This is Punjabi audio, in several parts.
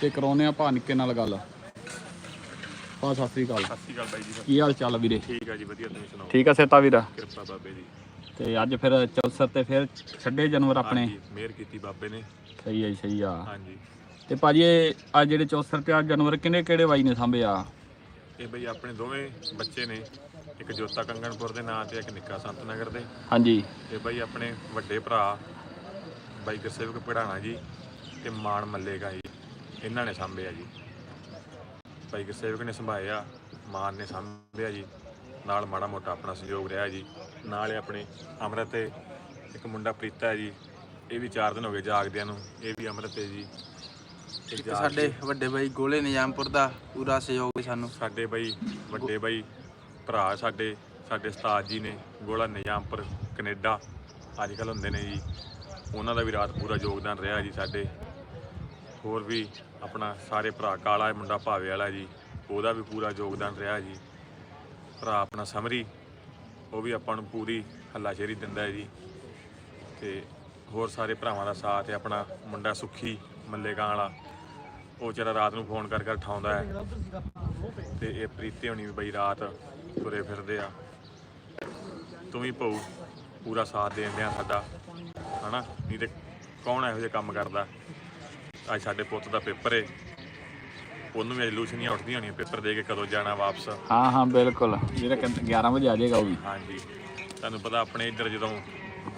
ਤੇ ਕਰਾਉਨੇ ਆ ਭਾ ਨਿੱਕੇ ਨਾਲ ਗੱਲ। ਭਾ ਸਤਿ ਸ੍ਰੀ ਅਕਾਲ। ਸਤਿ ਸ਼੍ਰੀ ਅਕਾਲ ਬਾਈ ਜੀ ਕੀ ਹਾਲ ਚਾਲ ਆ ਵੀਰੇ? ਠੀਕ ਆ ਜੀ ਵਧੀਆ ਤੁਸੀਂ ਸੁਣਾਓ? ਠੀਕ ਆ ਸੇਤਾ ਵੀਰਾ? ਕਿਰਪਾ ਬਾਬੇ ਦੀ। ਤੇ ਅੱਜ ਫਿਰ ਚੌਸਰ ਤੇ ਫਿਰ ਛੱਡੇ ਜਾਨਵਰ ਆਪਣੇ। ਮਿਹਰ ਕੀਤੀ ਬਾਬੇ ਨੇ। ਸਹੀ ਹੈ ਜੀ, ਸਹੀ ਆ। ਹਾਂਜੀ। ਤੇ ਭਾਜੀ ਇਹ ਆ ਜਿਹੜੇ ਚੌਸਰ ਤੇ ਆ ਜਾਨਵਰ ਕਿਹਨੇ ਕਿਹੜੇ ਬਾਈ ਨੇ ਸਾਂਭੇ ਆ? ਇਹ ਬਈ ਆਪਣੇ ਦੋਵੇਂ ਬੱਚੇ ਨੇ। ਇੱਕ ਜੋਤਾ ਕੰਗਣਪੁਰ ਦੇ ਨਾਂ ਤੇ ਇੱਕ ਨਿੱਕਾ ਸੰਤ ਨਗਰ ਦੇ। ਹਾਂਜੀ। ਤੇ ਬਈ ਆਪਣੇ ਵੱਡੇ ਭਰਾ ਬਾਈ ਗੁਰਸੇਵਕ ਪੜਾਣਾ ਜੀ ਤੇ ਮਾਨ ਮੱਲੇਗਾ ਜੀ ਇਹਨਾਂ ਨੇ ਸਾਂਭਿਆ ਜੀ। ਬਾਈ ਗੁਰਸੇਵਕ ਨੇ ਸੰਭਾਇਆ ਮਾਨ ਨੇ ਸਾਂਭਿਆ ਜੀ। ਨਾਲ ਮਾੜਾ ਮੋਟਾ ਆਪਣਾ ਸਹਿਯੋਗ ਰਿਹਾ ਜੀ। ਨਾਲ ਆਪਣੇ ਅੰਮ੍ਰਿਤ ਤੇ ਇੱਕ ਮੁੰਡਾ ਪ੍ਰੀਤਾ ਜੀ। ਇਹ ਵੀ 4 ਦਿਨ ਹੋ ਗਏ ਜਾਗਦਿਆਂ ਨੂੰ। ਇਹ ਵੀ ਅੰਮ੍ਰਿਤ ਹੈ ਜੀ। ਇੱਕ ਸਾਡੇ ਵੱਡੇ ਬਾਈ ਗੋਲੇ ਨਿਜ਼ਾਮਪੁਰ ਦਾ ਪੂਰਾ ਸਹਿਯੋਗ ਸਾਨੂੰ। ਸਾਡੇ ਬਈ ਵੱਡੇ ਬਈ ਭਰਾ ਸਾਡੇ। ਸਾਡੇ ਉਸਤਾਦ ਜੀ ਨੇ ਗੋਲਾ ਨਿਜ਼ਾਮਪੁਰ ਕੈਨੇਡਾ। ਅੱਜ ਕੱਲ ਹੁੰਦੇ ਨੇ ਜੀ। ਉਹਨਾਂ ਦਾ ਵੀ ਰਾਤ ਪੂਰਾ ਯੋਗਦਾਨ ਰਿਹਾ ਜੀ ਸਾਡੇ। ਹੋਰ ਵੀ ਆਪਣਾ ਸਾਰੇ ਭਰਾ, ਕਾਲਾ ਮੁੰਡਾ ਭਾਵੇ ਵਾਲਾ ਜੀ, ਉਹਦਾ ਵੀ ਪੂਰਾ ਯੋਗਦਾਨ ਰਿਹਾ ਜੀ। ਭਰਾ ਆਪਣਾ ਸਮਰੀ, ਉਹ ਵੀ ਆਪਾਂ ਨੂੰ ਪੂਰੀ ਹੱਲਾਸ਼ੇਰੀ ਦਿੰਦਾ ਹੈ ਜੀ। ਤੇ ਹੋਰ ਸਾਰੇ ਭਰਾਵਾਂ ਦਾ ਸਾਥ ਹੈ, ਆਪਣਾ ਮੁੰਡਾ ਸੁੱਖੀ ਮੱਲੇਕਾਂ ਵਾਲਾ, ਉਹ ਜਿਹੜਾ ਰਾਤ ਨੂੰ ਫੋਨ ਕਰ ਕਰ ਠਾਉਂਦਾ ਹੈ। ਤੇ ਇਹ ਪ੍ਰੀਤੀ ਹੋਣੀ ਵੀ ਬਈ ਰਾਤ ਤੁਰੇ ਫਿਰਦੇ ਆ। ਤੂੰ ਵੀ ਪਊ ਪੂਰਾ ਸਾਥ ਦੇਣ ਦਿਆਂ ਸਾਡਾ, ਹਨਾ? ਨਹੀਂ ਤੇ ਕੌਣ ਇਹੋ ਜਿਹੇ ਕੰਮ ਕਰਦਾ? ਅੱਜ ਸਾਡੇ ਪੁੱਤ ਦਾ ਪੇਪਰ ਏ। ਉਹਨੂੰ ਵੀ ਅੱਜ ਲੂਸ਼ਨੀਆਂ ਉੱਠਦੀਆਂ ਹੋਣੀਆਂ ਪੇਪਰ ਦੇ ਕੇ ਕਦੋਂ ਜਾਣਾ ਵਾਪਸ। ਹਾਂ ਹਾਂ ਬਿਲਕੁਲ। ਵੀਰੇ ਕਹਿੰਦੇ 11 ਵਜੇ ਆ ਜਾਏਗਾ ਉਹ ਵੀ। ਹਾਂਜੀ। ਤੁਹਾਨੂੰ ਪਤਾ ਆਪਣੇ ਇੱਧਰ ਜਦੋਂ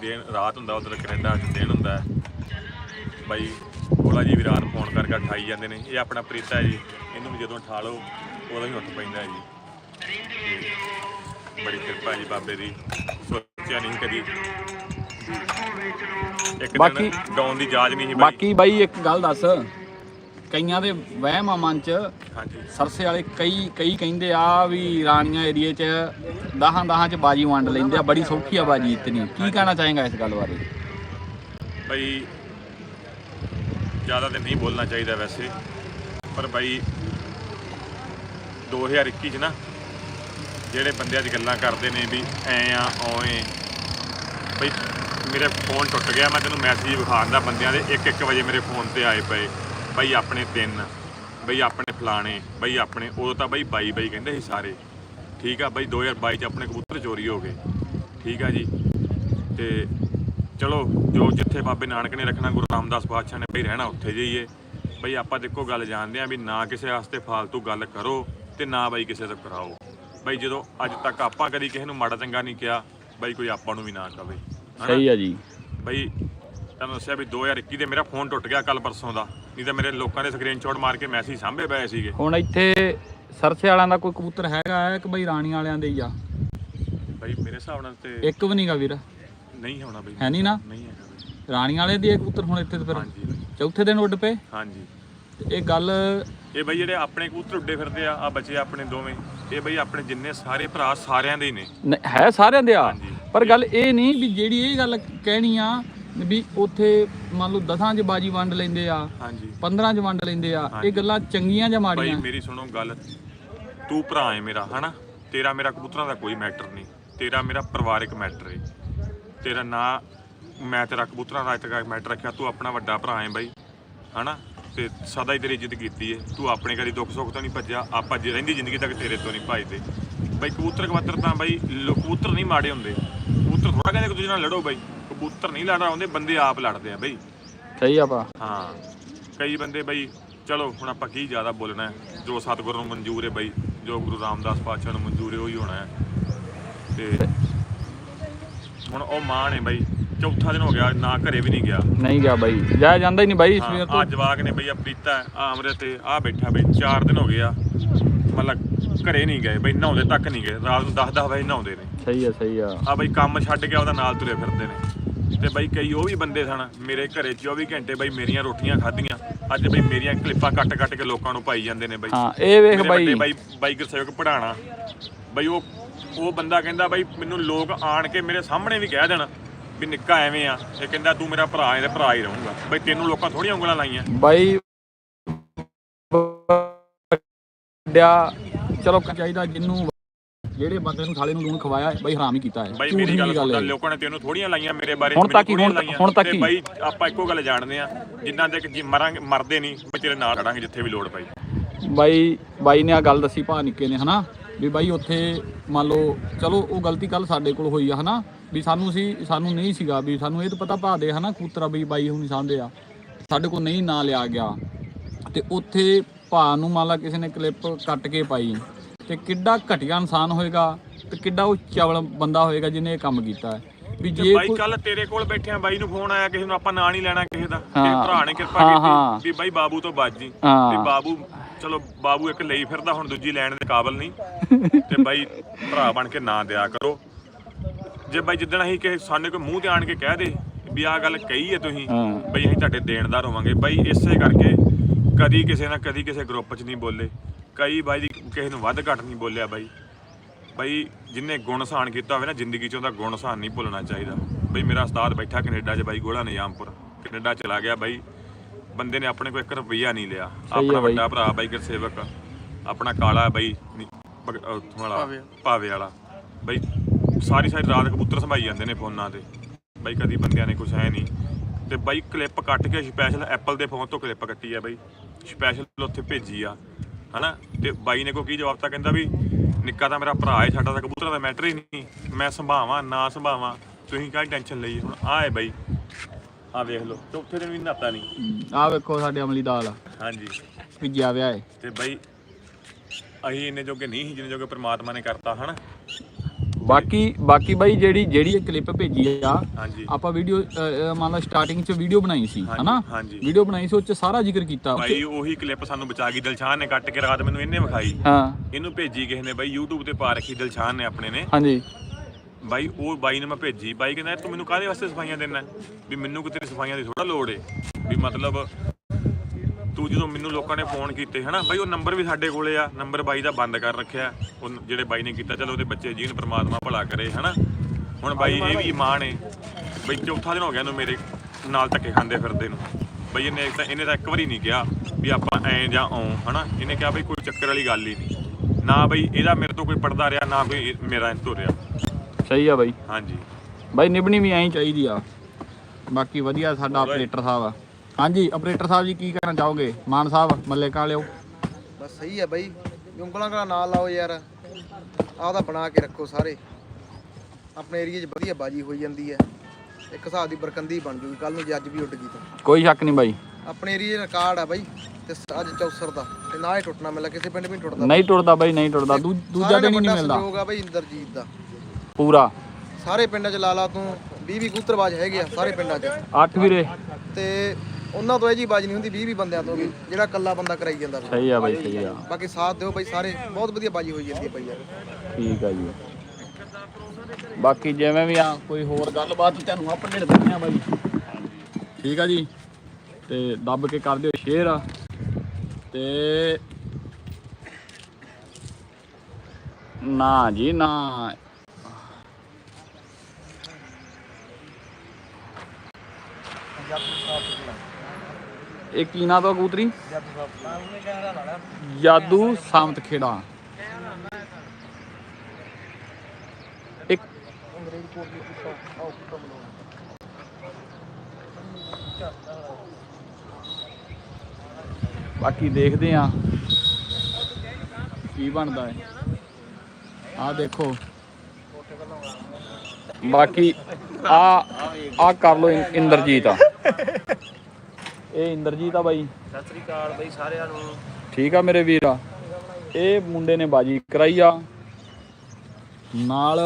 ਦਿਨ ਰਾਤ ਹੁੰਦਾ ਉਧਰ ਕੈਨੇਡਾ 'ਚ ਦਿਨ ਹੁੰਦਾ। ਬਾਈ ਕੋਲਾ ਜੀ ਵੀ ਰਾਤ ਫੋਨ ਕਰ ਕਰ ਠਾਈ ਜਾਂਦੇ ਨੇ। ਇਹ ਆਪਣਾ ਪ੍ਰੀਤਾ ਹੈ ਜੀ ਇਹਨੂੰ ਵੀ ਜਦੋਂ ਠਾ ਲਓ ਉਦੋਂ ਹੀ ਉੱਠ ਪੈਂਦਾ ਹੈ ਜੀ ਬੜੀ ਕਿਰਪਾ ਜੀ ਬਾਬੇ ਦੀ। ਸੋਚਿਆ ਨਹੀਂ ਕਦੀ ਬਾਕੀ- ਗਾਉਣ ਦੀ ਜਾਜ ਨਹੀਂ ਸੀ ਬਾਈ ਬਾਕੀ ਬਾਈ ਇੱਕ ਗੱਲ ਦੱਸ। ਕਈਆਂ ਦੇ ਵਹਿਮ ਆ ਮਨ ਚ। ਹਾਂਜੀ। ਸਰਸੇ ਵਾਲੇ ਕਈ ਕਈ ਕਹਿੰਦੇ ਆ ਵੀ ਰਾਣੀਆਂ ਏਰੀਏ ਚ ਦਹਾਂ ਦਹਾਂ ਚ ਬਾਜੀ ਵੰਡ ਲੈਂਦੇ ਆ। ਬੜੀ ਸੌਖੀ ਆ ਬਾਜੀ ਇਤਨੀ ਕੀ ਕਹਿਣਾ ਚਾਹੇਗਾ ਇਸ ਗੱਲ ਬਾਰੇ? ਬਈ ਜ਼ਿਆਦਾ ਤੇ ਨਹੀਂ ਬੋਲਣਾ ਚਾਹੀਦਾ ਵੈਸੇ। ਪਰ ਬਈ 2021 ਚ ਨਾ ਜਿਹੜੇ ਬੰਦੇ ਅੱਜ ਗੱਲਾਂ ਕਰਦੇ ਨੇ ਵੀ ਐ ਆ ਓਏ ਬਈ ਮੇਰੇ ਫੋਨ ਟੁੱਟ ਗਿਆ, ਮੈਂ ਤੈਨੂੰ ਮੈਸੇਜ ਵਿਖਾਉਂਦਾ ਬੰਦਿਆਂ ਦੇ। 1-1 ਵਜੇ ਮੇਰੇ ਫੋਨ ਤੇ ਆਏ ਪਏ। ਬਈ ਆਪਣੇ ਤਿੰਨ, ਬਈ ਆਪਣੇ ਫਲਾਣੇ, ਬਈ ਆਪਣੇ, ਉਦੋਂ ਤਾਂ ਬਈ ਬਾਈ ਬਾਈ ਕਹਿੰਦੇ ਸੀ ਸਾਰੇ। ਠੀਕ ਆ, ਬਈ 2022 ਚ ਆਪਣੇ ਕਬੂਤਰ ਚੋਰੀ ਹੋ ਗਏ। ਠੀਕ ਆ ਜੀ। ਤੇ ਚਲੋ, ਜੋ ਜਿੱਥੇ ਬਾਬੇ ਨਾਨਕ ਨੇ ਰੱਖਣਾ, ਗੁਰੂ ਰਾਮਦਾਸ ਪਾਤਸ਼ਾਹ ਨੇ ਬਈ ਰਹਿਣਾ, ਉੱਥੇ ਜਾਈਏ। ਬਈ ਆਪਾਂ ਦੇਖੋ ਗੱਲ ਜਾਣਦੇ ਆ ਵੀ ਨਾ ਕਿਸੇ ਵਾਸਤੇ ਫਾਲਤੂ ਗੱਲ ਕਰੋ ਤੇ ਨਾ ਬਈ ਕਿਸੇ ਤੋਂ ਕਰਾਓ। ਬਈ ਜਦੋਂ ਅੱਜ ਤੱਕ ਆਪਾਂ ਕਦੀ ਕਿਸੇ ਨੂੰ ਮਾੜਾ ਚੰਗਾ ਨਹੀਂ ਕਿਹਾ, ਬਈ ਕੋਈ ਆਪਾਂ ਨੂੰ ਵੀ ਨਾ ਕਵੇ। ਸਹੀ ਆ ਜੀ। ਬਈ ਤੁਹਾਨੂੰ ਦੱਸਿਆ ਵੀ 2021 ਦੇ ਮੇਰਾ ਫੋਨ ਟੁੱਟ ਗਿਆ ਕੱਲ ਪਰਸੋਂ ਦਾ। ਨਹੀਂ ਤਾਂ ਮੇਰੇ ਲੋਕਾਂ ਦੇ ਸਕਰੀਨਸ਼ਾਟ ਮਾਰ ਕੇ ਮੈਸੇਜ ਸਾਂਭੇ ਪਏ ਸੀਗੇ। ਹੁਣ ਇੱਥੇ ਸਰਸੇ ਵਾਲਿਆਂ ਦਾ ਕੋਈ ਕਬੂਤਰ ਹੈਗਾ ਹੈ ਕਿ ਬਈ ਰਾਣੀ ਵਾਲਿਆਂ ਦੇ ਹੀ ਆ? ਬਈ ਮੇਰੇ ਹਿਸਾਬ ਨਾਲ ਤੇ ਇੱਕ ਵੀ ਨਹੀਂਗਾ ਵੀਰ। ਨਹੀਂ ਹੋਣਾ ਬਈ। ਹੈ ਨਹੀਂ ਨਾ? ਨਹੀਂ ਹੈਗਾ ਬਈ। ਰਾਣੀ ਵਾਲੇ ਦੀ ਇਹ ਕਬੂਤਰ ਹੁਣ ਇੱਥੇ ਤੇ ਫਿਰ ਹਾਂਜੀ। ਬਈ ਚੌਥੇ ਦਿਨ ਉੱਡ ਪਏ। ਹਾਂਜੀ। ਤੇ ਇਹ ਗੱਲ ਇਹ ਬਈ ਜਿਹੜੇ ਆਪਣੇ ਕਬੂਤਰ ਉੱਡੇ ਫਿਰਦੇ ਆ ਆ ਬੱਚੇ ਆਪਣੇ ਦੋਵੇਂ। ਇਹ ਬਈ ਆਪਣੇ ਜਿੰਨੇ ਸਾਰੇ ਭਰਾ ਸਾਰਿਆਂ ਦੇ ਹੀ ਨੇ। ਨ- ਹੈ ਸਾਰਿਆਂ ਦੇ ਆ? ਹਾਂਜੀ। ਪਰ ਗੱਲ ਇਹ ਨਹੀਂ ਵੀ ਜਿਹੜੀ ਇਹ ਗੱਲ ਕਹਿਣੀ ਆ ਵੀ ਉੱਥੇ ਮੰਨ ਲਓ ਦਸਾਂ 'ਚ ਬਾਜੀ ਵੰਡ ਲੈਂਦੇ ਆ ਹਾਂਜੀ। 15 'ਚ ਵੰਡ ਲੈਂਦੇ ਆ। ਇਹ ਗੱਲਾਂ ਚੰਗੀਆਂ ਜਾਂ ਬਾਈ ਮਾੜੀਆਂ ਮੇਰੀ ਸੁਣੋ ਗੱਲ। ਤੂੰ ਭਰਾ ਹੈ ਮੇਰਾ ਹਨਾ? ਤੇਰਾ ਮੇਰਾ ਕਬੂਤਰਾਂ ਦਾ ਕੋਈ ਮੈਟਰ ਨਹੀਂ। ਤੇਰਾ ਮੇਰਾ ਪਰਿਵਾਰਿਕ ਮੈਟਰ ਹੈ ਤੇਰਾ ਨਾਂ ਮੈਂ ਤੇਰਾ ਕਬੂਤਰਾਂ ਦਾ ਅੱਜ ਤੱਕ ਮੈਟਰ ਰੱਖਿਆ ਤੂੰ ਆਪਣਾ ਵੱਡਾ ਭਰਾ ਹੈ ਬਾਈ ਹਨਾ? ਤੇ ਸਦਾ ਹੀ ਤੇਰੀ ਇੱਜ਼ਤ ਕੀਤੀ ਹੈ ਤੂੰ ਆਪਣੇ ਕਦੀ ਦੁੱਖ ਸੁੱਖ ਤੋਂ ਨਹੀਂ ਭੱਜਿਆ ਆਪਾਂ ਜੇ ਰਹਿੰਦੀ ਜ਼ਿੰਦਗੀ ਤੱਕ ਤੇਰੇ ਤੋਂ ਨਹੀਂ ਭੱਜਦੇ। ਬਾਈ ਕਬੂਤਰ ਕਬੂਤਰ ਤਾਂ ਬਾਈ ਕਬੂਤਰ ਨਹੀਂ ਮਾੜੇ ਹੁੰਦੇ। ਕਬੂਤਰ ਥੋੜਾ ਕਹਿੰਦੇ ਕਿ ਦੂਜੇ ਨਾਲ ਲੜੋ ਬਾਈ। ਕਬੂਤਰ ਨਹੀਂ ਲੜਨਾ ਹੁੰਦੇ ਬੰਦੇ ਆਪ ਲੜਦੇ ਆ ਬਾਈ। ਸਹੀ ਆ ਪਾ ਹਾਂ। ਕਈ ਬੰਦੇ ਬਈ ਚਲੋ ਹੁਣ ਆਪਾਂ ਕੀ ਜ਼ਿਆਦਾ ਬੋਲਣਾ ਜੋ ਸਤਿਗੁਰੂ ਨੂੰ ਮਨਜ਼ੂਰ ਹੈ ਬਈ ਜੋ ਗੁਰੂ ਰਾਮਦਾਸ ਪਾਤਸ਼ਾਹ ਨੂੰ ਮਨਜ਼ੂਰ ਹੈ ਉਹੀ ਹੋਣਾ ਹੈ। ਤੇ ਹੁਣ ਉਹ ਮਾਂ ਨੇ ਬਈ। ਚੌਥਾ ਦਿਨ ਹੋ ਗਿਆ ਨਾ ਘਰੇ ਵੀ ਨਹੀਂ ਗਿਆ। ਨਹੀਂ ਗਿਆ ਬਾਈ। ਜਾਇਆ ਜਾਂਦਾ ਹੀ ਨਹੀਂ ਬਾਈ ਸਵੇਰ ਹਾਂ ਤੋਂ। ਆ ਜਵਾਕ ਨੇ ਬਈ ਆ ਪ੍ਰੀਤਾ ਆ ਅਮਰੇ ਤੇ ਆ ਬੈਠਾ ਬਈ 4 ਦਿਨ ਹੋ ਗਏ ਆ। ਮਤਲਬ ਘਰੇ ਨਹੀਂ ਗਏ ਬਈ ਨਹਾਉਂਦੇ ਤੱਕ ਨਹੀਂ ਗਏ। ਰਾਤ ਨੂੰ 10-10 ਵਜੇ ਨਹਾਉਂਦੇ ਨੇ। ਸਹੀ ਆ ਸਹੀ ਆ। ਆ ਬਈ ਕੰਮ ਛੱਡ ਕੇ ਉਹਦਾ ਨਾਲ ਤੁਰੇ ਫਿਰਦੇ ਨੇ। ਤੇ ਬਈ ਕਈ ਉਹ ਵੀ ਬੰਦੇ ਸਨ ਮੇਰੇ ਘਰੇ 24 ਘੰਟੇ ਬਈ ਮੇਰੀਆਂ ਰੋਟੀਆਂ ਖਾਧੀਆਂ। ਅੱਜ ਬਈ ਮੇਰੀਆਂ ਕਲਿੱਪਾਂ ਕੱਟ ਕੱਟ ਕੇ ਲੋਕਾਂ ਨੂੰ ਪਾਈ ਜਾਂਦੇ ਨੇ ਬਈ। ਹਾਂ ਇਹ ਵੇਖ ਮੇਰੇ ਬਾਈ ਵੱਡੇ ਬਾਈ। ਬਾਈ ਗੁਰਸੇਵਕ ਪੜਾਣਾ ਬਈ ਉਹ ਉਹ ਬੰਦਾ ਕਹਿੰਦਾ ਬਈ ਮੈਨੂੰ ਲੋਕ ਆਣ ਕੇ ਮੇਰੇ ਸਾਹਮਣੇ ਵੀ ਕਹਿ ਦੇਣ ਵੀ ਨਿੱਕਾ ਐਵੇਂ ਆ। ਇਹ ਕਹਿੰਦਾ ਤੂੰ ਮੇਰਾ ਭਰਾ ਹੈ ਤੇ ਭਰਾ ਹੀ ਰਹੂੰਗਾ। ਬਈ ਤੈਨੂੰ ਲੋਕਾਂ ਥੋੜੀਆਂ ਉਂਗਲਾਂ ਲਾਈਆਂ। ਬਾਈ ਵੱਡਿਆ ਚਲੋ ਚਾਹੀਦਾ ਜਿੰਨੂੰ ਜਿਹੜੇ ਬੰਦੇ ਨੂੰ ਸਾਲੇ ਨੂੰ ਲੂਣ ਖਵਾਇਆ ਬਾਈ ਹਰਾਮ ਹੀ ਕੀਤਾ ਹੈ। ਬਾਈ ਮੇਰੀ ਗੱਲ ਸੁਣ ਲੋਕਾਂ ਨੇ ਤੈਨੂੰ ਥੋੜੀਆਂ ਲਾਈਆਂ ਮੇਰੇ ਬਾਰੇ ਹੁਣ ਤੱਕ ਹੁਣ ਤੱਕ-। ਹੁਣ। ਬਾਈ ਆਪਾਂ ਇੱਕੋ ਗੱਲ ਜਾਣਦੇ ਆ ਜਿੰਨਾ ਤੱਕ ਮਰਾਂਗੇ ਮਰਦੇ ਨਹੀਂ ਮੈਂ ਤੇਰੇ ਨਾਲ ਖੜਾਂਗੇ ਜਿੱਥੇ ਵੀ ਲੋੜ ਪਈ। ਬਾਈ ਬਾਈ ਨੇ ਆ ਗੱਲ ਦੱਸੀ ਭਾ ਨਿੱਕੇ ਨੇ ਹਨਾ? ਵੀ ਬਾਈ ਉੱਥੇ ਮੰਨ ਲਓ ਚਲੋ ਉਹ ਗਲਤੀ ਕੱਲ ਸਾਡੇ ਕੋਲ ਹੋਈ ਆ ਹਨਾ? ਵੀ ਸਾਨੂੰ ਸੀ ਸਾਨੂੰ ਨਹੀਂ ਸੀਗਾ ਵੀ ਸਾਨੂੰ ਇਹ ਤਾਂ ਪਤਾ ਭਾ ਦੇ ਹਨਾ? ਕੂਤਰਾ ਵੀ ਬਾਈ ਹੁਣੀ ਸਾਂਦੇ ਆ। ਸਾਡੇ ਕੋਲ ਨਹੀਂ ਨਾਂ ਲਿਆ ਗਿਆ। ਤੇ ਉੱਥੇ ਭਾ ਨੂੰ ਮੰਨ ਲਾ ਕਿਸੇ ਨੇ ਕਲਿੱਪ ਕੱਟ ਕੇ ਪਾਈ ਤੇ ਕਿੱਡਾ ਘਟੀਆ ਇਨਸਾਨ ਹੋਏਗਾ ਤੇ ਕਿੱਡਾ ਉਹ ਚਵਲ ਬੰਦਾ ਹੋਏਗਾ ਜਿਹਨੇ ਇਹ ਕੰਮ ਕੀਤਾ ਹੈ ਵੀ ਤੇ ਜੇ ਬਾਈ ਕੱਲ ਤੇਰੇ ਕੋਲ ਬੈਠਿਆ ਬਾਈ ਨੂੰ ਫੋਨ ਆਇਆ ਕਿਸੇ ਨੂੰ ਆਪਾਂ ਨਾਂ ਨਹੀਂ ਲੈਣਾ ਕਿਸੇ ਦਾ। ਤੇਰੇ ਭਰਾ ਨੇ ਕਿਰਪਾ। ਕੀਤੀ ਵੀ ਬਾਈ ਬਾਬੂ ਤੋਂ ਬਚ ਜੀ ਹਾਂ। ਤੇ ਬਾਬੂ ਚਲੋ ਬਾਬੂ ਇੱਕ ਲਈ ਫਿਰਦਾ ਹੁਣ ਦੂਜੀ ਲੈਣ ਦੇ ਕਾਬਲ ਨਹੀਂ ਤੇ ਬਾਈ ਭਰਾ ਬਣ ਕੇ ਨਾਂ ਦਿਆ ਕਰੋ ਜੇ ਬਾਈ ਜਿੱਦਣ ਅਸੀਂ ਕਿਸੇ ਸਾਨੇ ਕੋਈ ਮੂੰਹ ਤੇ ਆਣ ਕੇ ਕਹਿ ਦੇ ਵੀ ਆਹ ਗੱਲ ਕਹੀ ਹੈ ਤੁਸੀਂ। ਬਈ ਅਸੀਂ ਤੁਹਾਡੇ ਦੇਣਦਾਰ ਹੋਵਾਂਗੇ ਬਾਈ ਇਸੇ ਕਰਕੇ ਕਦੀ ਕਿਸੇ ਨਾ ਕਦੀ ਕਿਸੇ ਗਰੁੱਪ 'ਚ ਨਹੀਂ ਬੋਲੇ। ਕਈ ਬਾਈ ਦੀ ਕਿਸੇ ਨੂੰ ਵੱਧ ਘੱਟ ਨਹੀਂ ਬੋਲਿਆ ਬਾਈ। ਬਈ ਜਿਨੇ ਗੁਣ ਸਾਨ ਕੀਤਾ ਹੋਵੇ ਨਾ ਜ਼ਿੰਦਗੀ 'ਚ ਉਹਦਾ ਗੁਣ ਸਾਨ ਨਹੀਂ ਭੁੱਲਣਾ ਚਾਹੀਦਾ। ਬਈ ਮੇਰਾ ਉਸਤਾਦ ਬੈਠਾ ਕੈਨੇਡਾ 'ਚ ਬਾਈ ਗੋਲਾ ਨਿਜ਼ਾਮਪੁਰ। ਕੈਨੇਡਾ ਚਲਾ ਗਿਆ ਬਾਈ। ਬੰਦੇ ਨੇ ਆਪਣੇ ਕੋਲ 1 ਰੁਪਈਆ ਨਹੀਂ ਲਿਆ। ਆਪਣਾ। ਵੱਡਾ ਭਰਾ ਬਾਈ ਗੁਰਸੇਵਕ। ਆਪਣਾ ਕਾਲਾ ਬਾਈ ਵਾਲਾ ਭਾਵੇ। ਭਾਵੇ ਵਾਲਾ। ਬਾਈ ਸਾਰੀ ਸਾਰੀ ਰਾਤ ਕਬੂਤਰ ਸੰਭਾਈ ਜਾਂਦੇ ਨੇ ਫੋਨਾਂ ਤੇ। ਬਾਈ ਕਦੀ ਬੰਦਿਆਂ ਨੇ ਕੁਛ ਹੈ ਨਹੀਂ। ਤੇ ਬਾਈ ਕਲਿੱਪ ਕੱਟ ਕੇ ਸਪੈਸ਼ਲ ਐਪਲ ਦੇ ਫੋਨ ਤੋਂ ਕਲਿੱਪ ਕੱਟੀ ਆ ਬਾਈ। ਸਪੈਸ਼ਲ ਉੱਥੇ ਭੇਜੀ ਆ ਹਨਾ? ਤੇ ਬਾਈ ਨੇ ਕੋ ਕੀ ਜਵਾਬ ਤਾਂ ਕਹਿੰਦਾ ਵੀ ਨਿੱਕਾ ਤਾਂ ਮੇਰਾ ਭਰਾ ਹੈ ਸਾਡਾ ਤਾਂ ਕਬੂਤਰਾਂ ਦਾ ਮੈਟਰ ਹੀ ਨਹੀਂ। ਮੈਂ ਸੰਭਾਵਾਂ ਨਾ ਸੰਭਾਵਾਂ ਤੁਸੀਂ ਕਾਹਦੀ ਟੈਨਸ਼ਨ ਲਈ? ਹੁਣ ਹੈ ਬਾਈ। ਆ ਵੇਖ ਲਓ ਚੌਥੇ ਦਿਨ ਵੀ ਨਾਤਾ ਨਹੀਂ। ਆਹ ਵੇਖੋ ਸਾਡੇ ਅਮਲੀ ਦਾਲ ਹਾਂਜੀ। ਭਿੱਜਿਆ ਵਿਆ ਹੈ ਤੇ ਬਾਈ ਅਸੀਂ ਇੰਨੇ ਜੋਗੇ ਨਹੀਂ ਸੀ ਜਿੰਨੇ ਜੋਗੇ ਪ੍ਰਮਾਤਮਾ ਨੇ ਕਰਤਾ ਹਨਾ? ਬਾਕੀ ਬਾਕੀ ਬਾਈ ਜਿਹੜੀ ਜਿਹੜੀ ਇਹ ਕਲਿੱਪ ਭੇਜੀ ਆ ਹਾਂਜੀ। ਆਪਾਂ ਵੀਡੀਓ ਮੰਨ ਲਾ ਸਟਾਰਟਿੰਗ 'ਚ ਵੀਡੀਓ ਬਣਾਈ ਸੀ ਹਨਾ। ਵੀਡੀਓ ਬਣਾਈ ਸੀ ਉਹ 'ਚ ਸਾਰਾ ਜ਼ਿਕਰ ਕੀਤਾ। ਬਾਈ ਉਹੀ ਕਲਿੱਪ ਸਾਨੂੰ ਬਚਾ ਗਈ ਦਿਲਸ਼ਾਨ ਨੇ ਕੱਟ ਕੇ ਰਾਤ ਮੈਨੂੰ ਇਹਨੇ ਵਿਖਾਈ। ਹਾਂ। ਇਹਨੂੰ ਭੇਜੀ ਕਿਸੇ ਨੇ ਬਾਈ YouTube ਤੇ ਪਾ ਰੱਖੀ ਦਿਲਸ਼ਾਨ ਨੇ ਆਪਣੇ ਨੇ। ਹਾਂਜੀ। ਬਾਈ ਉਹ ਬਾਈ ਨੇ ਮੈਂ ਭੇਜੀ। ਬਾਈ ਕਹਿੰਦਾ ਤੂੰ ਮੈਨੂੰ ਕਾਹਦੇ ਵਾਸਤੇ ਸਫਾਈਆਂ ਦੇਣਾ? ਵੀ ਮੈਨੂੰ ਕਿ ਤੇਰੀ ਸਫਾਈਆਂ ਦੀ ਥੋੜਾ ਲੋੜ ਏ। ਵੀ ਮਤਲਬ ਤੂੰ ਜਦੋਂ ਮੈਨੂੰ ਲੋਕਾਂ ਨੇ ਫੋਨ ਕੀਤੇ ਹਨਾ? ਬਾਈ ਉਹ ਨੰਬਰ ਵੀ ਸਾਡੇ ਕੋਲੇ ਆ। ਨੰਬਰ ਬਾਈ ਦਾ ਬੰਦ ਕਰ ਰੱਖਿਆ। ਉਹ ਨ- ਜਿਹੜੇ ਬਾਈ ਨੇ ਕੀਤਾ ਚਲੋ ਉਹਦੇ ਬੱਚੇ ਜੀਣ ਪ੍ਰਮਾਤਮਾ ਭਲਾ ਕਰੇ ਹਨਾ? ਹੁਣ ਬਾਈ ਇਹ ਵੀ ਇਮਾਨ ਏ ਬਈ ਚੌਥਾ ਦਿਨ ਹੋ ਗਿਆ ਇਹਨੂੰ ਮੇਰੇ ਨਾਲ ਧੱਕੇ ਖਾਂਦੇ ਫਿਰਦੇ ਨੂੰ। ਬਈ ਇਹਨੇ ਤਾਂ ਇਹਨੇ ਤਾਂ ਇੱਕ ਵਾਰੀ ਨਹੀਂ ਕਿਹਾ ਵੀ ਆਪਾਂ ਐ ਜਾਂ ਓ ਹਨਾ? ਇਹਨੇ ਕਿਹਾ ਬਈ ਕੋਈ ਚੱਕਰ ਵਾਲੀ ਗੱਲ ਹੀ ਨਹੀਂ। ਨਾ ਬਈ ਇਹਦਾ ਮੇਰੇ ਤੋਂ ਕੋਈ ਪੜਦਾ ਰਿਹਾ ਨਾ ਕੋਈ ਮੇਰਾ ਇਹ ਤੋਂ ਰਿਹਾ ਸਹੀ ਆ ਬਾਈ। ਹਾਂਜੀ। ਬਾਈ ਨਿਭਣੀ ਵੀ ਐਂ ਚਾਹੀਦੀ ਆ। ਬਾਕੀ ਵਧੀਆ ਸਾਡਾ ਆਪਰੇਟਰ ਸਾਹਿਬ ਆ। ਹਾਂਜੀ ਆਪਰੇਟਰ ਸਾਹਿਬ ਜੀ ਕੀ ਕਹਿਣਾ ਚਾਹੋਗੇ? ਮਾਨ ਸਾਹਿਬ ਮੱਲੇ ਕਾਲਿਓ। ਬਸ ਸਹੀ ਹੈ ਬਾਈ। ਵੀ ਉਂਗਲਾਂ ਗਲਾ ਨਾਲ ਲਾਓ ਯਾਰ। ਆਹ ਤਾਂ ਬਣਾ ਕੇ ਰੱਖੋ ਸਾਰੇ। ਆਪਣੇ ਏਰੀਏ 'ਚ ਵਧੀਆ ਬਾਜੀ ਹੋਈ ਜਾਂਦੀ ਹੈ ਇੱਕ ਹਿਸਾਬ ਦੀ ਬਰਕੰਦੀ ਬਣ ਜੂਗੀ। ਕੱਲ ਨੂੰ ਜੇ ਅੱਜ ਵੀ ਉੱਡ ਗਈ ਤਾਂ। ਕੋਈ ਸ਼ੱਕ ਨਹੀਂ ਬਾਈ। ਆਪਣੇ ਏਰੀਏ 'ਚ ਰਿਕਾਰਡ ਆ ਬਾਈ। ਤੇ ਅੱਜ ਚੌਸਰ ਦਾ। ਤੇ ਨਾ ਹੀ ਟੁੱਟਣਾ ਮਿਲਦਾ ਕਿਸੇ ਪਿੰਡ ਵੀ ਨਹੀਂ ਟੁੱਟਦਾ। ਨਹੀਂ ਟੁੱਟਦਾ ਬਾਈ ਨਹੀਂ ਟੁੱਟਦਾ। ਦੂ- ਦੂਜਾ ਦਿਨ ਹੀ ਨਹੀਂ ਮਿਲਦਾ। ਸਹਿਯੋਗ ਆ ਬਾਈ ਇੰਦਰਜੀਤ ਦਾ। ਪੂਰਾ। ਸਾਰੇ ਪਿੰਡਾਂ 'ਚ ਲਾ ਲਾ ਤੂੰ। 20 20 ਕੂਤਰਬਾਜ ਹੈਗੇ ਆ ਸਾਰੇ ਪਿੰਡਾਂ 'ਚ। ਅੱਠ ਵੀਰੇ। ਤੇ ਉਹਨਾਂ ਤੋਂ ਇਹ ਜੀ ਬਾਜ ਨਹੀਂ ਹੁੰਦੀ 20 20 ਬੰਦਿਆਂ ਤੋਂ ਵੀ ਜਿਹੜਾ ਕੱਲਾ ਬੰਦਾ ਕਰਾਈ ਜਾਂਦਾ ਵਾ। ਸਹੀ ਆ ਬਾਈ ਸਹੀ ਆ। ਬਾਕੀ ਸਾਥ ਦਿਓ ਬਾਈ ਸਾਰੇ ਬਹੁਤ ਵਧੀਆ ਬਾਜੀ ਹੋਈ ਜਾਂਦੀ ਹੈ ਬਾਈ ਯਾਰ। ਠੀਕ ਆ ਜੀ। ਬਾਕੀ ਜਿਵੇਂ ਵੀ ਆ ਕੋਈ ਹੋਰ ਗੱਲਬਾਤ ਤੁਹਾਨੂੰ ਅਪਡੇਟ ਦਿੰਦੇ ਆ ਬਾਈ? ਠੀਕ ਆ ਜੀ। ਤੇ ਦੱਬ ਕੇ ਕਰ ਦਿਓ ਸ਼ੇਅਰ। ਤੇ ਨਾ ਜੀ ਨਾ। ਇਹ ਕੀ ਨਾਂ ਤੋਂ ਕਬੂਤਰੀ? ਜਾਦੂ ਸਾਮਤ ਖੇੜਾ। ਇੱਕ ਬਾਕੀ ਦੇਖਦੇ ਆ ਕੀ ਬਣਦਾ ਹੈ। ਆ ਦੇਖੋ। ਬਾਕੀ ਆ ਆ ਕਰ ਲੋ ਇੰਦਰਜੀਤ ਆ। ਇਹ ਇੰਦਰਜੀਤ ਆ ਬਾਈ। ਸਤਿ ਸ੍ਰੀ ਅਕਾਲ ਬਈ ਸਾਰਿਆਂ ਨੂੰ। ਠੀਕ ਆ ਮੇਰੇ ਵੀਰ ਇਹ ਮੁੰਡੇ ਨੇ ਬਾਜੀ ਕਰਾਈ ਆ। ਨਾਲ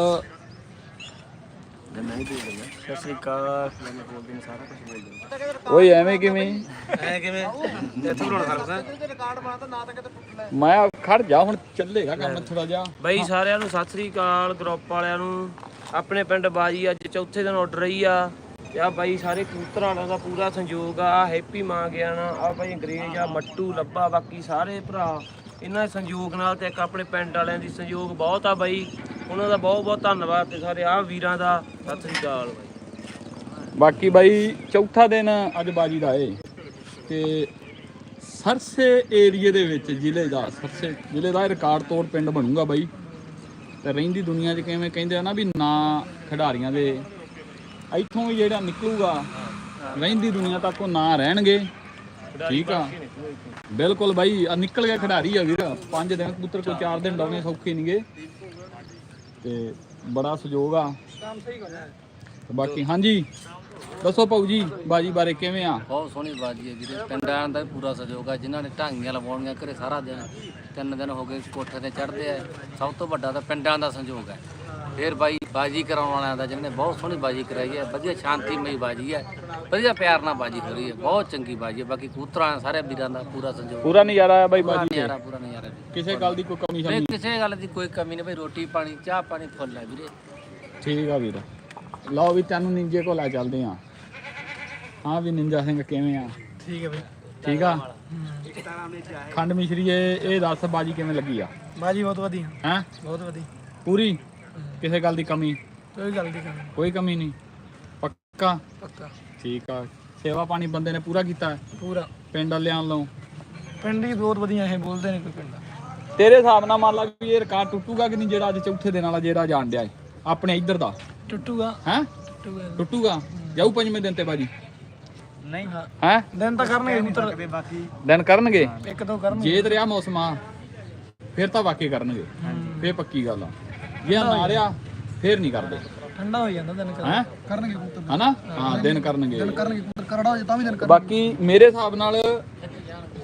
ਸਤਿ ਸ੍ਰੀ ਅਕਾਲ। ਮੈਂ ਬੋਲਦੇ ਨੇ ਸਾਰਾ ਕੁਝ ਬੋਲਦੇ ਓਏ ਐਵੇਂ ਕਿਵੇਂ? ਐ ਕਿਵੇਂ? ਇੱਥੇ ਬਣਾਉਣਾ ਸਰਸਾ ਮੈਂ ਖੜ ਜਾ ਹੁਣ ਚੱਲੇਗਾ ਕੰਮ ਥੋੜਾ ਜਿਹਾ। ਬਈ ਸਾਰਿਆਂ ਨੂੰ ਸਤਿ ਸ੍ਰੀ ਅਕਾਲ ਗਰੁੱਪ ਵਾਲਿਆਂ ਨੂੰ। ਆਪਣੇ ਪਿੰਡ ਬਾਜੀ ਅੱਜ ਚੌਥੇ ਦਿਨ ਉੱਡ ਰਹੀ ਆ। ਤੇ ਆ ਬਾਈ, ਸਾਰੇ ਕਬੂਤਰਾਂ ਵਾਲਿਆਂ ਦਾ ਪੂਰਾ ਸੰਯੋਗ ਆ, ਆਹ ਹੈਪੀ ਮਾਂ ਗਿਆ ਨਾ ਆ ਬਾਈ ਅੰਗਰੇਜ਼ ਆ, ਮੱਟੂ, ਲੱਭਾ, ਬਾਕੀ ਸਾਰੇ ਭਰਾ। ਇਹਨਾਂ ਦੇ ਸੰਯੋਗ ਨਾਲ ਤੇ ਇੱਕ ਆਪਣੇ ਪਿੰਡ ਵਾਲਿਆਂ ਦੀ ਸੰਯੋਗ ਬਹੁਤ ਆ ਬਾਈ। ਉਹਨਾਂ ਦਾ ਬਹੁਤ ਬਹੁਤ ਧੰਨਵਾਦ ਤੇ ਸਾਰੇ ਆ ਵੀਰਾਂ ਦਾ। ਸਤਿ ਸ੍ਰੀ ਅਕਾਲ ਬਾਈ। ਬਾਕੀ ਬਾਈ, ਚੌਥਾ ਦਿਨ ਅੱਜ ਬਾਜੀ ਦਾ ਏ। ਤੇ ਸਰਸੇ ਏਰੀਏ ਦੇ ਵਿੱਚ ਜ਼ਿਲ੍ਹੇ ਦਾ, ਸਰਸੇ ਜ਼ਿਲ੍ਹੇ ਦਾ ਇਹ ਰਿਕਾਰਡ ਤੋੜ ਪਿੰਡ ਬਣੂਗਾ ਬਾਈ। ਤੇ ਰਹਿੰਦੀ ਦੁਨੀਆ 'ਚ ਕਿਵੇਂ ਕਹਿੰਦੇ ਆ ਨਾ ਵੀ ਨਾ ਖਿਡਾਰੀਆਂ ਦੇ ਇੱਥੋਂ ਵੀ ਜਿਹੜਾ ਨਿਕਲੂਗਾ ਰਹਿੰਦੀ ਦੁਨੀਆ ਤੱਕ ਉਹ ਨਾ ਰਹਿਣਗੇ। ਠੀਕ ਆ। ਬਿਲਕੁਲ ਬਾਈ, ਆ ਨਿਕਲ ਗਿਆ ਖਿਡਾਰੀ ਆ ਵੀਰ। ਪੰਜ ਦਿਨ ਕਬੂਤਰ ਕੋਈ ਚਾਰ ਦਿਨ ਡਾਉਣੇ ਸੌਖੇ ਨਹੀਂਗੇ ਤੇ ਬੜਾ ਸਹਿਯੋਗ ਆ। ਤੇ ਬਾਕੀ ਹਾਂਜੀ, ਦੱਸੋ ਭਾਊ ਜੀ ਬਾਜੀ ਬਾਰੇ ਕਿਵੇਂ ਆ? ਬਹੁਤ ਸੋਹਣੀ ਬਾਜੀ ਹੈ ਵੀਰੇ। ਪਿੰਡਾਂ ਦਾ ਵੀ ਪੂਰਾ ਸਹਿਯੋਗ ਆ। ਜਿਨ੍ਹਾਂ ਨੇ ਢਾਂਗੀਆਂ ਲਵਾਉਣੀਆਂ ਘਰੇ ਸਾਰਾ ਦਿਨ, ਤਿੰਨ ਦਿਨ ਹੋ ਗਏ ਕੋਠੇ ਤੇ ਚੜ੍ਹਦੇ ਆ। ਸਭ ਤੋਂ ਵੱਡਾ ਤਾਂ ਪਿੰਡਾਂ ਦਾ ਸਹਿਯੋਗ ਹੈ ਫਿਰ ਬਾਈ ਬਾਜੀ ਕਰਾਉਣ ਵਾਲਿਆਂ ਦਾ ਜਿਹਨੇ ਬਹੁਤ ਸੋਹਣੀ ਬਾਜੀ ਕਰਾਈ ਹੈ ਵਧੀਆ ਸ਼ਾਂਤੀਮਈ ਬਾਜੀ ਹੈ ਵਧੀਆ ਪਿਆਰ ਨਾਲ ਬਾਜੀ ਰਹੀ ਹੈ ਬਹੁਤ ਚੰਗੀ ਬਾਜੀ ਹੈ ਬਾਕੀ ਕਬੂਤਰਾਂ ਸਾਰੇ ਵੀਰਾਂ ਦਾ ਪੂਰਾ ਸਹਿਯੋਗ ਪੂਰਾ ਨਜ਼ਾਰਾ ਆ ਬਾਈ ਪੂਰਾ ਬਾਜੀ ਨਜ਼ਾਰਾ ਪੂਰਾ ਨਜ਼ਾਰਾ ਵੀਰੇ। ਕਿਸੇ ਗੱਲ ਦੀ ਕੋਈ ਕਮੀ ਨਹੀਂ ਸ਼ਮੀ ਕਿਸੇ ਗੱਲ ਦੀ ਕੋਈ ਕਮੀ ਨਹੀਂ ਬਈ ਰੋਟੀ ਪਾਣੀ ਚਾਹ ਪਾਣੀ ਫੁੱਲ ਹੈ ਵੀਰੇ। ਠੀਕ ਆ ਵੀਰ। ਲਓ ਵੀ ਤੈਨੂੰ ਨਿੰਜੇ ਕੋਲ ਆ ਚੱਲਦੇ ਆ ਹਾਂ ਵੀ ਨਿੰਜਾ ਸਿੰਘ ਕਿਵੇਂ ਆ? ਠੀਕ ਹੈ ਬਈ। ਠੀਕ ਆ? ਖੰਡ ਮਿਸ਼ਰੀ ਇਹ ਇਹ ਦੱਸ ਬਾਜੀ ਕਿਵੇਂ ਲੱਗੀ ਆ? ਬਾਜੀ ਬਹੁਤ ਵਧੀਆ। ਹੈ? ਬਹੁਤ ਵਧੀਆ। ਪੂਰੀ? ਕਿਸੇ ਗੱਲ ਦੀ ਕਮੀ? ਕੋਈ ਗੱਲ ਨਹੀਂ। ਕਰਨੀ ਕੋਈ ਕਮੀ ਨਹੀਂ। ਪੱਕਾ? ਪੱਕਾ। ਠੀਕ ਆ। ਸੇਵਾ ਪਾਣੀ ਬੰਦੇ ਨੇ ਪੂਰਾ ਕੀਤਾ? ਹੈ। ਪੂਰਾ। ਪਿੰਡ ਵਾਲਿਆਂ ਵੱਲੋਂ ਪਿੰਡ ਹੀ ਬਹੁਤ ਵਧੀਆ ਇਹ ਬੋਲਦੇ ਨੇ ਕੋਈ ਪਿੰਡ ਤੇਰੇ ਹਿਸਾਬ ਨਾਲ ਮੰਨ ਲਾ ਵੀ ਇਹ ਰਿਕਾਰਡ ਟੁੱਟੂਗਾ ਕਿ ਨਹੀਂ ਜਿਹੜਾ ਅੱਜ ਚੌਥੇ ਦਿਨ ਵਾਲਾ ਜਿਹੜਾ ਜਾਣ ਡਿਆ ਏ? ਆਪਣੇ ਇੱਧਰ ਦਾ। ਟੁੱਟੂਗਾ। ਹੈ? ਟੁੱਟੂਗਾ ਟੁੱਟੂਗਾ। ਜਾਊ ਪੰਜਵੇਂ ਦਿਨ ਤੇ ਬਾਜੀ। ਨਹੀਂ। ਹਾਂ। ਹੈ? ਦਿਨ ਤਾਂ ਕਰਨਗੇ ਕਬੂਤਰ ਬਾਕੀ ਦਿਨ ਕਰਨਗੇ? ਇੱਕ ਦੋ ਕਰਨਗੇ। ਜੇ ਤੇ ਰਿਹਾ ਮੌਸਮ ਆ ਫਿਰ ਤਾਂ ਵਾਕਈ ਕਰਨਗੇ। ਫੇਰ ਪੱਕੀ ਗੱਲ ਆ। ਜੇ ਨਾ ਰਿਹਾ ਫੇਰ ਨਹੀਂ ਕਰਦੇ। ਠੰਡਾ ਹੋ ਜਾਂਦਾ ਦਿਨ ਹੈ? ਕਰਨਗੇ ਕਬੂਤਰ। ਹਨਾ? ਹਾਂ ਦਿਨ ਕਰਨਗੇ। ਕਰਨਗੇ ਕਬੂਤਰ। ਕਰੜਾ ਹੋ ਜਾ ਤਾਂ ਵੀ ਦਿਨ ਬਾਕੀ ਮੇਰੇ ਹਿਸਾਬ ਨਾਲ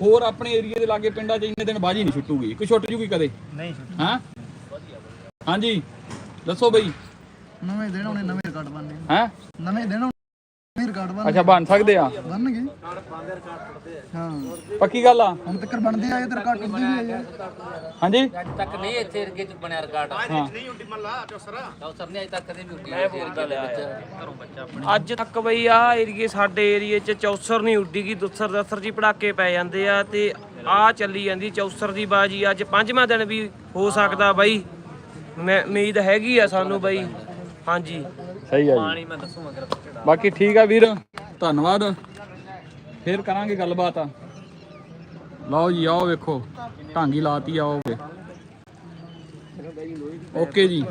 ਹੋਰ ਆਪਣੇ ਏਰੀਆ ਦੇ ਲਾਗੇ ਪਿੰਡਾਂ 'ਚ ਇੰਨੇ ਦਿਨ ਬਾਜੀ ਨਹੀਂ ਛੁੱਟੂਗੀ। ਕਿ ਛੁੱਟ ਜੂਗੀ ਕਦੇ? ਨਹੀਂ ਹਾਂ? ਹਾਂਜੀ। ਦੱਸੋ ਬਈ। ਨਵੇਂ ਦਿਨ ਹੋਣੇ ਨਵੇਂ ਰਿਕਾਰਡ ਬਣਨੇ। ਹੈ? ਨਵੇਂ ਦਿਨ ਰਿਕਾਰਡ ਬਣ ਅੱਛਾ ਬਣ ਸਕਦੇ ਆ? ਬਣਨਗੇ ਹਾਂ। ਪੱਕੀ ਗੱਲ ਆ? ਹੁਣ ਤੱਕ ਬਣਦੇ ਆਏ ਤੇ ਰਿਕਾਰਡ ਟੁੱਟਦੇ ਵੀ ਆਏ ਆ। ਹਾਂਜੀ? ਅੱਜ ਤੱਕ ਨਹੀਂ ਇੱਥੇ ਏਰੀਏ 'ਚ ਬਣਿਆ ਰਿਕਾਰਡ ਹਾਂ। ਚੌਸਰ। ਨੇ ਅੱਜ ਤੱਕ ਕਦੇ ਵੀ ਉੱਡੀ ਨਹੀਂ ਏਰੀਏ ਦੇ ਵਿੱਚ। ਅੱਜ ਤੱਕ ਬਈ ਆ ਏਰੀਏ ਸਾਡੇ ਏਰੀਏ 'ਚ ਚੌਸਰ ਨਹੀਂ ਉੱਡੀ ਗਈ ਦੁੱਸਰ ਦਸਰ ਜੀ ਪੜਾਕੇ ਪੈ ਜਾਂਦੇ ਆ ਤੇ ਆ ਚੱਲੀ ਜਾਂਦੀ ਚੌਸਰ ਦੀ ਬਾਜੀ। ਅੱਜ ਪੰਜਵਾਂ ਦਿਨ ਵੀ ਹੋ ਸਕਦਾ ਬਈ। ਮੈਂ ਉਮੀਦ ਹੈਗੀ ਆ ਸਾਨੂੰ ਬਈ। ਹਾਂਜੀ। ਸਹੀ ਆ ਜੀ। ਮੈਂ ਦੱਸੂਗਾ ਬਾਕੀ ਠੀਕ ਆ ਵੀਰ ਧੰਨਵਾਦ। ਫੇਰ ਕਰਾਂਗੇ ਗੱਲਬਾਤ। ਲਓ ਜੀ ਆਓ ਵੇਖੋ ਢਾਂਗੀ ਲਾਤੀ ਆਓਗੇ ਓਕੇ ਜੀ।